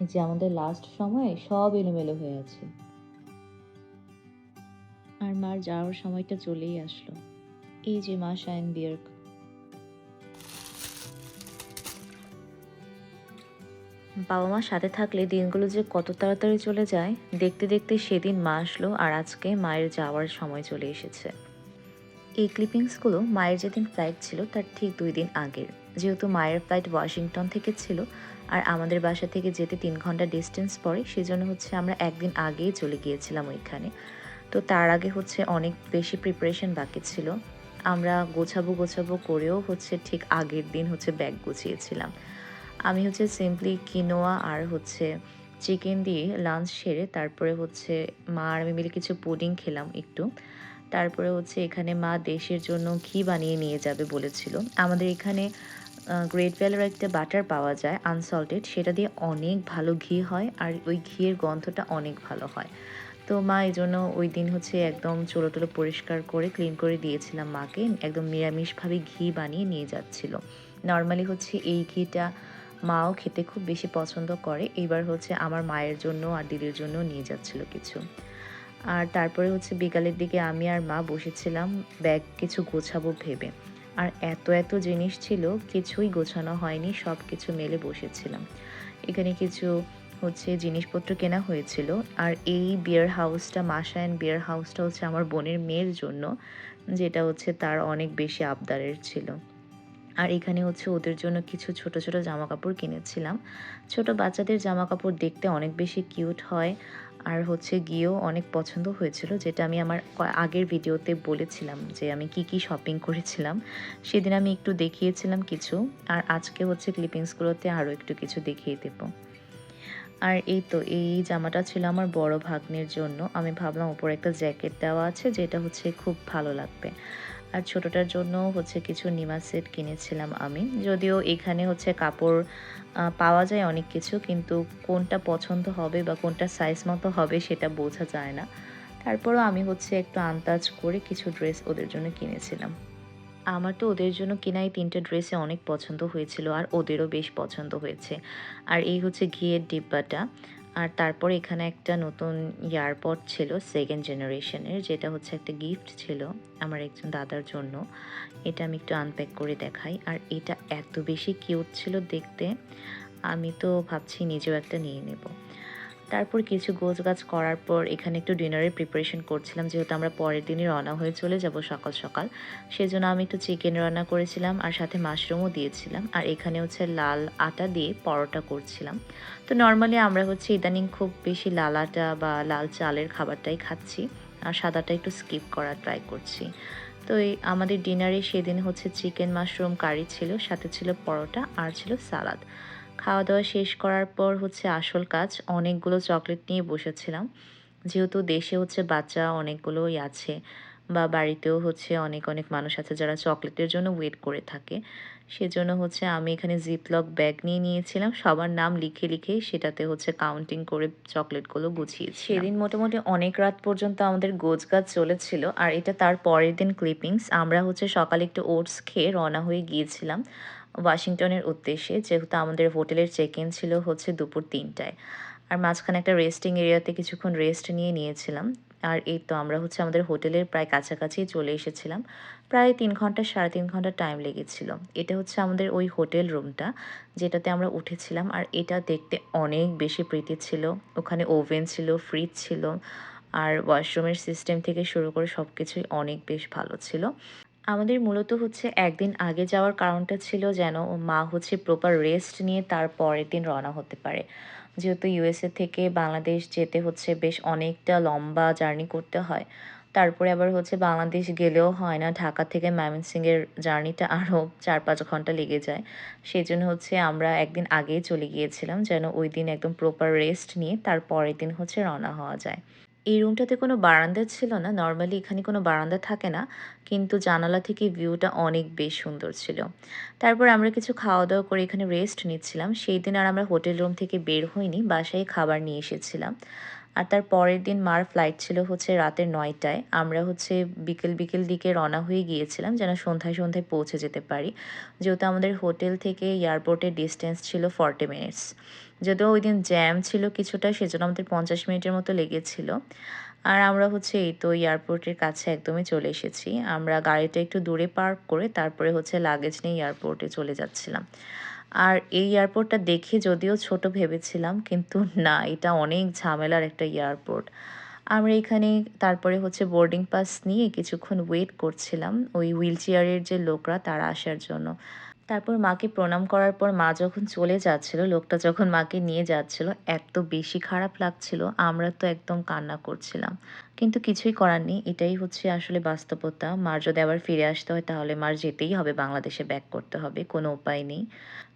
যে আমাদের লাস্ট সময়ে সব এলোমেলো হয়ে আছে। আর মার যাওয়ার সময়টা চলেই আসলো। এই যে মা শাইন বিয়ার্ক বাবা মার সাথে থাকলে দিনগুলো যে কত তাড়াতাড়ি চলে যায়, দেখতে দেখতে সেদিন মা আসলো আর আজকে মায়ের যাওয়ার সময় চলে এসেছে। এই ক্লিপিংসগুলো মায়ের যেদিন ফ্লাইট ছিল, তার ঠিক দুই দিন আগের। যেহেতু মায়ের ফ্লাইট ওয়াশিংটন থেকে ছিল আর আমাদের বাসা থেকে যেতে তিন ঘণ্টা ডিস্টেন্স পড়ে, সেজন্য হচ্ছে আমরা একদিন আগেই চলে গিয়েছিলাম ওইখানে। তো তার আগে হচ্ছে অনেক বেশি প্রিপারেশন বাকি ছিল। আমরা গোছাবো গোছাবো করেও হচ্ছে ঠিক আগের দিন হচ্ছে ব্যাগ গুছিয়েছিলাম। আমি হচ্ছে সিম্পলি কিনোয়া আর হচ্ছে চিকেন দিয়ে লাঞ্চ সেরে তারপরে হচ্ছে মা আর আমি মিলে কিছু পুডিং খেলাম একটু। তারপরে হচ্ছে এখানে মা দেশের জন্য ঘি বানিয়ে নিয়ে যাবে বলেছিল। আমাদের এখানে গ্রেট ভ্যালের একটা বাটার পাওয়া যায় আনসল্টেড সেটা দিয়ে অনেক ভালো ঘি হয় আর ওই ঘিয়ের গন্ধটা অনেক ভালো হয়। তো মা এই জন্য ওই দিন হচ্ছে একদম চলো টলো পরিষ্কার করে ক্লিন করে দিয়েছিলাম মাকে, একদম নিরামিষভাবে ঘি বানিয়ে নিয়ে যাচ্ছিল। নর্মালি হচ্ছে এই ঘিটা মাও খেতে খুব বেশি পছন্দ করে, এবার হচ্ছে আমার মায়ের জন্য আর দিদির জন্য নিয়ে যাচ্ছিল কিছু। আর তারপরে হচ্ছে বিকালের দিকে আমি আর মা বসেছিলাম ব্যাগ কিছু গোছাবো ভেবে। আর এত এত জিনিস ছিল, কিছুই গোছানো হয়নি সব কিছু মেলে বসেছিলাম। এখানে কিছু হচ্ছে জিনিসপত্র কেনা হয়েছিল, আর এই বিয়ার হাউসটা মাসা অ্যান্ড বিয়ার হাউসটা হচ্ছে আমার বোনের মেয়ের জন্য, যেটা হচ্ছে তার অনেক বেশি আবদারের ছিল। আর এখানে হচ্ছে ওদের জন্য কিছু ছোট ছোট জামা কাপড় কিনেছিলাম। ছোট বাচ্চাদের জামা কাপড় দেখতে অনেক বেশি কিউট হয় আর হচ্ছে গিয়েও অনেক পছন্দ হয়েছিল, যেটা আমি আমার আগের ভিডিওতে বলেছিলাম যে আমি কি কি শপিং করেছিলাম। সেদিন আমি একটু দেখিয়েছিলাম কিছু, আর আজকে হচ্ছে ক্লিপিংসগুলোতে আরও একটু কিছু দেখিয়ে দেবো। আর এই তো, এই জামাটা ছিল আমার বড় ভাগ্নের জন্য। আমি ভাবলাম ওপরে একটা জ্যাকেট দেওয়া আছে, যেটা হচ্ছে খুব ভালো লাগবে। আর ছোটটার জন্য হচ্ছে কিছু নিমা সেট কিনেছিলাম আমি। যদিও এখানে হচ্ছে কাপড় পাওয়া যায় অনেক কিছু, কিন্তু কোনটা পছন্দ হবে বা কোনটা সাইজ মতো হবে সেটা বোঝা যায় না। তারপরও আমি হচ্ছে একটু আন্দাজ করে কিছু ড্রেস ওদের জন্য কিনেছিলাম। আমার তো ওদের জন্য কেনা এই তিনটে ড্রেসে অনেক পছন্দ হয়েছিল আর ওদেরও বেশ পছন্দ হয়েছে। আর এই হচ্ছে ঘিয়ের ডিব্বাটা। আর তারপর এখানে একটা নতুন ইয়ারপড ছিল সেকেন্ড জেনারেশনের যেটা হচ্ছে একটা গিফট ছিল আমার একজন দাদার জন্য। এটা আমি একটু আনপ্যাক করে দেখাই। আর এটা এত বেশি কিউট ছিল দেখতে, আমি তো ভাবছি নিজেও একটা নিয়ে নেব। তারপর কিছু গোছ গাছ করার পর এখানে একটু ডিনারের প্রিপারেশন করছিলাম, যেহেতু আমরা পরের দিনই রওনা হয়ে চলে যাব সকাল সকাল। সেজন্য আমি একটু চিকেন রান্না করেছিলাম আর সাথে মাশরুমও দিয়েছিলাম। আর এখানে হচ্ছে লাল আটা দিয়ে পরোটা করছিলাম। তো নর্মালি আমরা হচ্ছে ইদানিং খুব বেশি লাল আটা বা লাল চালের খাবারটাই খাচ্ছি, আর সাদাটা একটু স্কিপ করার ট্রাই করছি। তো এই আমাদের ডিনারে সেদিন হচ্ছে চিকেন মাশরুম কারি ছিল, সাথে ছিল পরোটা, আর ছিল সালাদ খাওয়া দাওয়া শেষ করার পর হচ্ছে আসল কাজ, অনেকগুলো চকলেট নিয়ে বসেছিলাম। যেহেতু দেশে হচ্ছে বাচ্চা অনেকগুলোই আছে বা বাড়িতেও হচ্ছে অনেক অনেক মানুষ আছে যারা চকলেটের জন্য ওয়েট করে থাকে, সেজন্য হচ্ছে আমি এখানে জিপলক ব্যাগ নিয়ে নিয়েছিলাম। সবার নাম লিখে লিখে সেটাতে হচ্ছে কাউন্টিং করে চকলেটগুলো গুছিয়েছি সেদিন মোটামুটি অনেক রাত পর্যন্ত আমাদের গোজ গাছ চলেছিল আর এটা তার পরের দিন ক্লিপিংস আমরা হচ্ছে সকালে একটু ওটস খেয়ে রওনা হয়ে গিয়েছিলাম। ওয়াশিংটনের উদ্দেশ্যে, যেহেতু আমাদের হোটেলের চেক ইন ছিল হচ্ছে দুপুর তিনটায়। আর মাঝখানে একটা রেস্টিং এরিয়াতে কিছুক্ষণ রেস্ট নিয়ে নিয়েছিলাম। আর এই তো আমরা হচ্ছে আমাদের হোটেলের প্রায় কাছাকাছি চলে এসেছিলাম। প্রায় তিন ঘণ্টা, সাড়ে তিন ঘণ্টা টাইম লেগেছিল। এটা হচ্ছে আমাদের ওই হোটেল রুমটা যেটাতে আমরা উঠেছিলাম। আর এটা দেখতে অনেক বেশি প্রীতি ছিল। ওখানে ওভেন ছিল ফ্রিজ ছিল। আর ওয়াশরুমের সিস্টেম থেকে শুরু করে সব কিছুই অনেক বেশ ভালো ছিল। আমাদের মূলত হচ্ছে একদিন আগে যাওয়ার কারণটা ছিল যেন মা হচ্ছে প্রপার রেস্ট নিয়ে তার পরের দিন রওনা হতে পারে। যেহেতু ইউএসএ থেকে বাংলাদেশ যেতে হচ্ছে বেশ অনেকটা লম্বা জার্নি করতে হয়। তারপরে আবার হচ্ছে বাংলাদেশ গেলেও হয় না। ঢাকা থেকে ময়মনসিংহের জার্নিটা আরও চার পাঁচ ঘণ্টা লেগে যায়। সেই জন্য হচ্ছে আমরা একদিন আগেই চলে গিয়েছিলাম যেন ওই দিন একদম প্রপার রেস্ট নিয়ে তার পরের দিন হচ্ছে রওনা হওয়া যায়। এই রুমটাতে কোনো বারান্দা ছিল না। নর্মালি এখানে কোনো বারান্দা থাকে না, কিন্তু জানালা থেকে ভিউটা অনেক বেশ সুন্দর ছিল। তারপর আমরা কিছু খাওয়া দাওয়া করে এখানে রেস্ট নিচ্ছিলাম। সেই দিন আর আমরা হোটেল রুম থেকে বের হইনি, বাসায় খাবার নিয়ে এসেছিলাম। আর তার পরের দিন মার ফ্লাইট ছিল হচ্ছে রাতের নয়টায়। আমরা হচ্ছে বিকেল বিকেল দিকে রওনা হয়ে গিয়েছিলাম যেন সন্ধ্যায় সন্ধ্যায় পৌঁছে যেতে পারি। যেহেতু আমাদের হোটেল থেকে এয়ারপোর্টের ডিস্টেন্স ছিল ফর্টি মিনিটস যদিও ওই দিন জ্যাম ছিল কিছুটা, সেজন্য আমাদের পঞ্চাশ মিনিটের মতো লেগেছিল। আর আমরা হচ্ছে এই তো এয়ারপোর্টের কাছে একদমই চলে এসেছি। আমরা গাড়িটা একটু দূরে পার্ক করে তারপরে হচ্ছে লাগেজ নিয়ে এয়ারপোর্টে চলে যাচ্ছিলাম। আর এই এয়ারপোর্টটা দেখে যদিও ছোট ভেবেছিলাম, কিন্তু না, এটা অনেক ঝামেলার একটা এয়ারপোর্ট আমরা এখানে তারপরে হচ্ছে বোর্ডিং পাস নিয়ে কিছুক্ষণ ওয়েট করছিলাম, ওই হুইল চেয়ারের যে লোকরা, তারা আসার জন্য। তারপর মাকে প্রণাম করার পর মা যখন চলে যাচ্ছিল, লোকটা যখন মাকে নিয়ে যাচ্ছিল, এত বেশি খারাপ লাগছিল, আমরা তো একদম কান্না করছিলাম। কিন্তু কিছুই করার নেই, এটাই হচ্ছে আসলে বাস্তবতা। মার যদি আবার ফিরে আসতে হয়, তাহলে মার যেতেই হবে, বাংলাদেশে ব্যাক করতে হবে, কোনো উপায় নেই।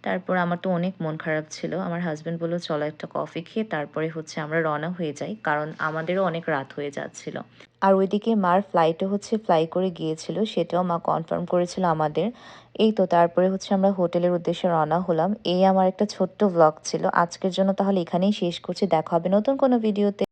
তারপর আমার তো অনেক মন খারাপ ছিল। আমার হাজব্যান্ড বলল, চলো একটা কফি খেয়ে তারপরে হচ্ছে আমরা রওনা হয়ে যাই। কারণ আমাদেরও অনেক রাত হয়ে যাচ্ছিল। আর ওইদিকে মার ফ্লাইটে হচ্ছে ফ্লাই করে গিয়েছিল, সেটাও মা কনফার্ম করেছিল আমাদের। এই তো তারপরে হচ্ছে আমরা হোটেলের উদ্দেশ্যে রওনা হলাম। এই আমার একটা ছোট্ট ব্লগ ছিল। আজকের জন্য তাহলে এখানেই শেষ করছি। দেখা হবে নতুন কোনো ভিডিওতে